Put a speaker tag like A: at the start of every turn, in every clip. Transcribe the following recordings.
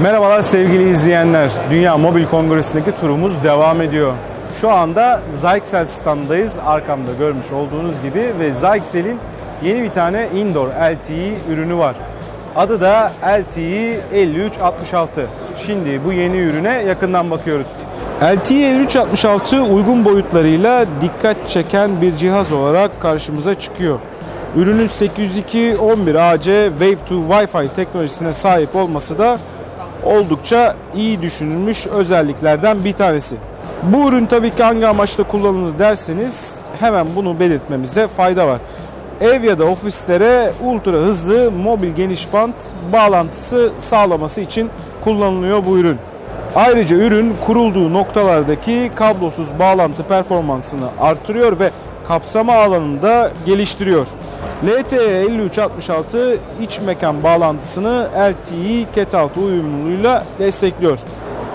A: Merhabalar sevgili izleyenler. Dünya Mobil Kongresi'ndeki turumuz devam ediyor. Şu anda Zyxel standındayız. Arkamda görmüş olduğunuz gibi ve Zyxel'in yeni bir tane indoor LTE ürünü var. Adı da LTE 5366. Şimdi bu yeni ürüne yakından bakıyoruz. LTE 5366 uygun boyutlarıyla dikkat çeken bir cihaz olarak karşımıza çıkıyor. Ürünün 802.11ac Wave 2 Wi-Fi teknolojisine sahip olması da oldukça iyi düşünülmüş özelliklerden bir tanesi. Bu ürün tabii ki hangi amaçla kullanılır derseniz hemen bunu belirtmemizde fayda var. Ev ya da ofislere ultra hızlı mobil geniş bant bağlantısı sağlaması için kullanılıyor bu ürün. Ayrıca ürün kurulduğu noktalardaki kablosuz bağlantı performansını artırıyor ve kapsama alanını da geliştiriyor. LTE 5366 iç mekan bağlantısını LTE Cat 6 uyumluluğuyla destekliyor.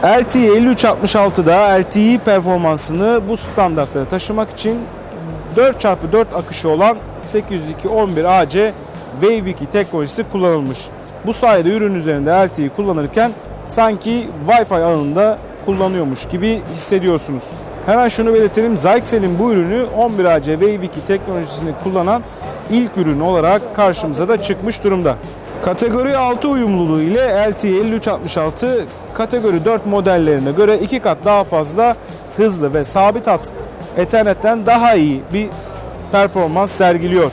A: LTE 5366'da LTE performansını bu standartlara taşımak için 4x4 akışı olan 802.11ac Wave 2 teknolojisi kullanılmış. Bu sayede ürün üzerinde LTE kullanırken sanki Wi-Fi alanında kullanıyormuş gibi hissediyorsunuz. Hemen şunu belirtelim. Zyxel'in bu ürünü 11AC Wave 2 teknolojisini kullanan ilk ürün olarak karşımıza da çıkmış durumda. Kategori 6 uyumluluğu ile LTE 5366 kategori 4 modellerine göre 2 kat daha fazla hızlı ve sabit hat Ethernet'ten daha iyi bir performans sergiliyor.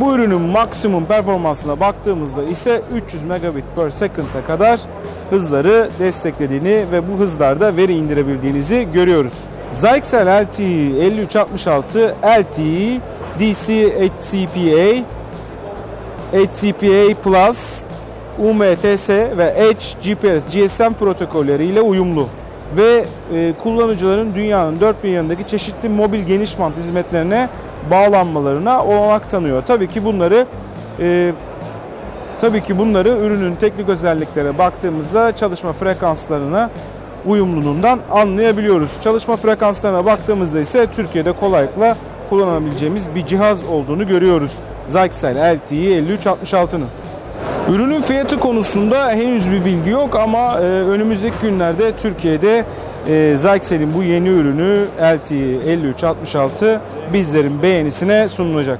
A: Bu ürünün maksimum performansına baktığımızda ise 300 megabit per second'a kadar hızları desteklediğini ve bu hızlarda veri indirebildiğinizi görüyoruz. Zyxel LTE 5366 LTE DC HCPA HCPA Plus, UMTS ve Edge GPS GSM protokolleriyle uyumlu ve e, kullanıcıların dünyanın dört bir yanındaki çeşitli mobil geniş bant hizmetlerine bağlanmalarına olanak tanıyor. Tabii ki bunları e, tabii ki bunları ürünün teknik özelliklere baktığımızda çalışma frekanslarına uyumluluğundan anlayabiliyoruz. Çalışma frekanslarına baktığımızda ise Türkiye'de kolaylıkla kullanabileceğimiz bir cihaz olduğunu görüyoruz. Zyxel LTE 5366'nın. Ürünün fiyatı konusunda henüz bir bilgi yok ama e, önümüzdeki günlerde Türkiye'de e, Zyxel'in bu yeni ürünü LTE 5366 bizlerin beğenisine sunulacak.